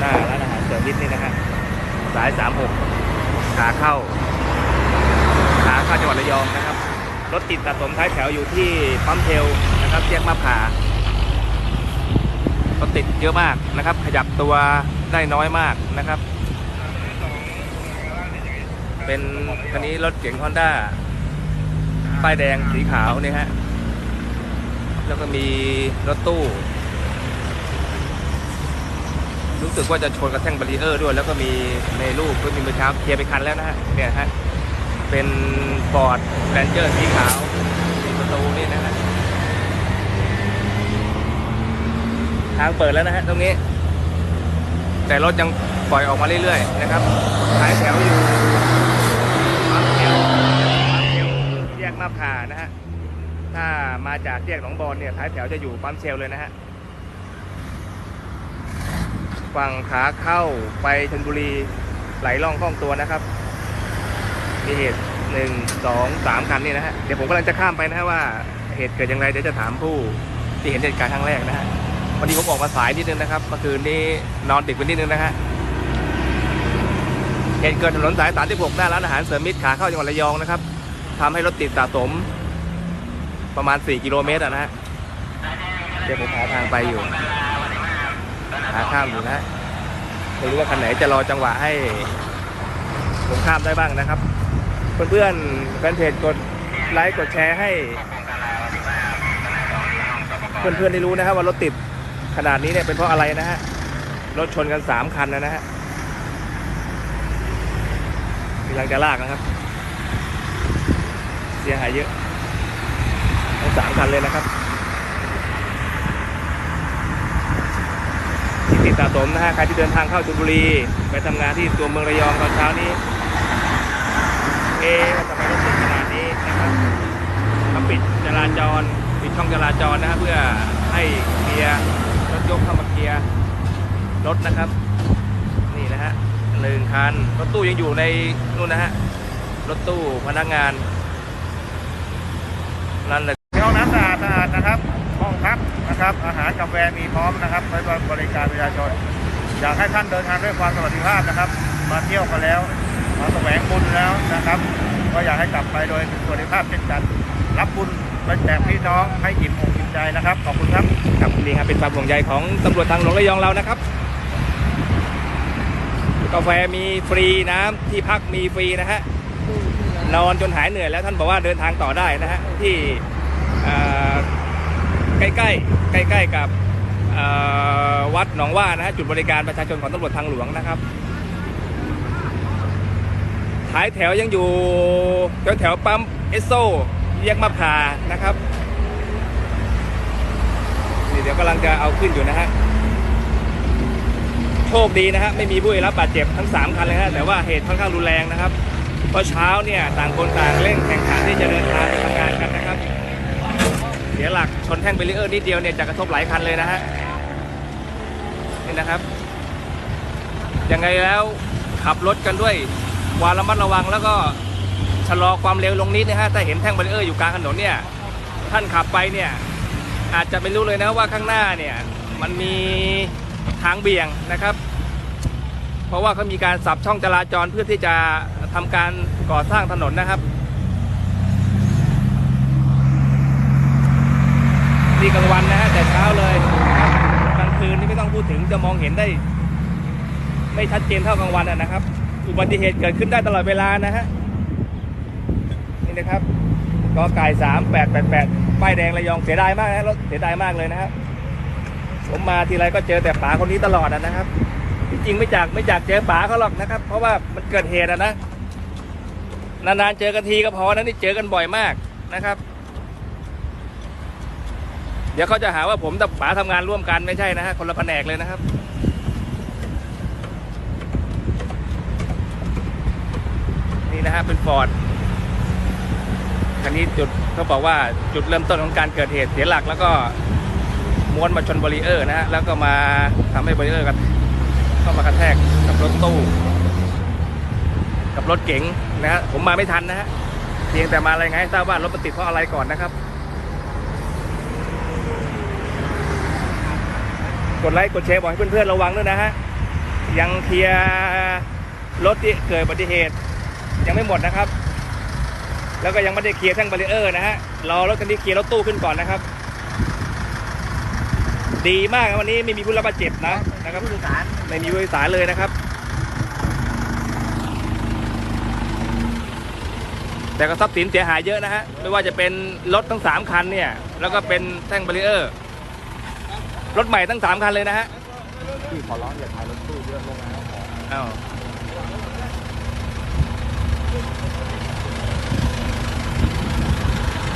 หน้าร้านอาหารเสริมนิดนี่นะฮะสายสามหกขาเข้า ขาเข้าจังหวัดระยองนะครับ รถติดสะสมท้ายแถวอยู่ที่ปั๊มเทลนะครับแยกมาผารถติดเยอะมากนะครับ ขยับตัวได้น้อยมากนะครับ เป็นคันนี้รถเก๋งฮอนด้าป้ายแดงสีขาวนี่ฮะแล้วก็มีรถตู้ รู้สึกว่าจะชนกระแท่งบารีเออร์ด้วย แล้วก็มีในรูปก็มีเมื่อเช้าเคลียร์ไปคันแล้วนะฮะเนี่ยฮะเป็นฟอร์ดแรนเจอร์สีขาวมีประตูนี่นะฮะทางเปิดแล้วนะฮะตรงนี้ แต่รถยังปล่อยออกมาเรื่อยๆนะครับท้ายแถวอยู่ปั๊มเทลปั๊มเทลแยกมาผ่านะฮะถ้ามาจากแยกหนองบอนเนี่ยท้ายแถวจะอยู่ปั๊มเชลเลยนะฮะ ฝั่งขาเข้าไปชลบุรีไหลล่องคล่องตัวนะครับ มีเหตุหนึ่งสองสามคันนี่นะฮะ เดี๋ยวผมกำลังจะข้ามไปนะฮะว่าเหตุเกิดอย่างไรเดี๋ยวจะถามผู้ที่เห็นเหตุการณ์ครั้งแรกนะฮะวันนี้ผมออกมาสายนิดนึงนะครับเมื่อคืนนี้นอนดึกไปนิดนึงนะฮะเหตุเกิดถนนสาย36หน้าร้านอาหารเสริมมิตรขาเข้าจังหวัดระยองนะครับทำให้รถติดสะสมประมาณ 4 กิโลเมตรนะฮะเดี๋ยวผมหาทางไปอยู่ หาข้ามอยู่นะไม่รู้ว่าคันไหนจะรอจังหวะให้ผมข้ามได้บ้างนะครับ เพื่อนๆแฟนเพจกดไลค์กดแชร์ให้ เพื่อนๆได้รู้นะครับว่ารถติดขนาดนี้เนี่ยเป็นเพราะอะไรนะฮะรถชนกันสามคันนะนะฮะกำลังจะลากนะครับ เสียหายเยอะทั้งสามคันเลยนะครับ ติดสะสมนะฮะใครที่เดินทางเข้าชลบุรี ไปทำงานที่ตัวเมืองระยองตอนเช้านี้ เอ๊ะว่าทำไมรถติดขนาดนี้นะครับเขาปิดจราจรปิดช่องจราจรนะฮะเพื่อให้เคลียร์รถยกเข้ามาเคลียร์รถนะครับ นี่นะฮะหนึ่งคันรถตู้ยังอยู่ในนู่นนะฮะรถตู้พนักงานนั่นแหละห้องน้ำสะอาดสะอาดนะครับ นะครับ อาหารกาแฟมีพร้อมนะครับไว้บริการประชาชน อยากให้ท่านเดินทางด้วยความสวัสดิภาพนะครับ มาเที่ยวกันแล้ว มาแสวงบุญแล้วนะครับ ก็อยากให้กลับไปโดยสวัสดิภาพเช่นกัน รับบุญไปแจกพี่น้องให้อิ่มอกอิ่มใจนะครับ ขอบคุณครับ ครับนี่ครับเป็นความห่วงใยของตำรวจทางหลวงระยองเรานะครับ กาแฟมีฟรีน้ำที่พักมีฟรีนะฮะนอนจนหายเหนื่อยแล้วท่านบอกว่าเดินทางต่อได้นะฮะที่อ่อ ใกล้ๆใกล้ๆกับวัดหนองว่านะฮะจุดบริการประชาชนของตำรวจทางหลวงนะครับท้ายแถวยังอยู่แถวแถวปั๊มเอสโซแยกมาพานะครับนี่เดี๋ยวกำลังจะเอาขึ้นอยู่นะฮะโชคดีนะฮะไม่มีผู้ได้รับบาดเจ็บทั้ง 3 คันเลยฮะแต่ว่าเหตุค่อนข้างรุนแรงนะครับเพราะเช้าเนี่ยต่างคนต่างเร่งแข่งขันที่จะเดินทางไปทำงานกันนะครับ สียหลักชนแท่งเบรีเออร์นิดเดียวเนี่ยจะกระทบหลายคันเลยนะฮะนี่นะครับยังไงแล้วขับรถกันด้วยความระมัดระวังแล้วก็ชะลอความเร็วลงนิดนะฮะถ้าเห็นแท่งเบรีเออร์อยู่กลางถนนเนี่ยท่านขับไปเนี่ยอาจจะไม่รู้เลยนะว่าข้างหน้าเนี่ยมันมีทางเบี่ยงนะครับ เพราะว่าเขามีการสับช่องจราจรเพื่อที่จะทำการก่อสร้างถนนนะครับ กลางวันนะฮะแต่เช้าเลยกลางคืนนี่ไม่ต้องพูดถึงจะมองเห็นได้ ไม่ชัดเจนเท่ากลางวันอะนะครับ อุบัติเหตุเกิดขึ้นได้ตลอดเวลานะฮะนี่นะครับกอไก่สามแปดแปดแปดป้ายแดงระยองเสียดายมากนะรถเสียดายมากเลยนะครับผมมาทีไรก็เจอแต่ป๋าคนนี้ตลอดอะนะครับจริงๆไม่จากไม่จากเจอป๋าเขาหรอกนะครับ เพราะว่ามันเกิดเหตุอะนะนานๆเจอกันทีก็พอนะนี่เจอกันบ่อยมากนะครับ เดี๋ยวเขาจะหาว่าผมกับป๋าทำงานร่วมกันไม่ใช่นะฮะคนละแผนกเลยนะครับ นี่นะฮะเป็นฟอร์ดคันนี้จุดเขาบอกว่าจุดเริ่มต้นของการเกิดเหตุเสียหลักแล้วก็ม้วนมาชนบรีเออร์นะฮะแล้วก็มาทำให้บรีเออร์กันเข้ามากระแทกกับรถตู้ กับรถเก๋งนะฮะผมมาไม่ทันนะฮะเพียงแต่มารายงานให้ทราบว่ารถมันติดเพราะอะไรก่อนนะครับ กดไลค์กดแชร์บอกให้เพื่อนๆระวังด้วยนะฮะยังเคลียร์รถที่เกิดอุบัติเหตุ ยังไม่หมดนะครับ แล้วก็ยังไม่ได้เคลียร์แท่งบารีเออร์นะฮะรอรถคันนี้เคลียร์รถตู้ขึ้นก่อนนะครับ ดีมากวันนี้ไม่มีผู้รับบาดเจ็บนะนะครับผู้โดยสารไม่มีผู้โดยสารเลยนะครับ แต่ก็ทรัพย์สินเสียหายเยอะนะฮะไม่ว่าจะเป็นรถทั้งสามคันเนี่ย แล้วก็เป็นแท่งบารีเออร์ รถใหม่ทั้งสามคันเลยนะฮะพี่ขอร้องอย่าถ่ายรถตู้เยอะลงแล้วอ้าว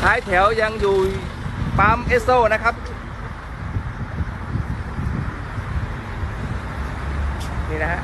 ท้ายแถวยังอยู่ปั๊มเอสโซนะครับนี่นะฮะ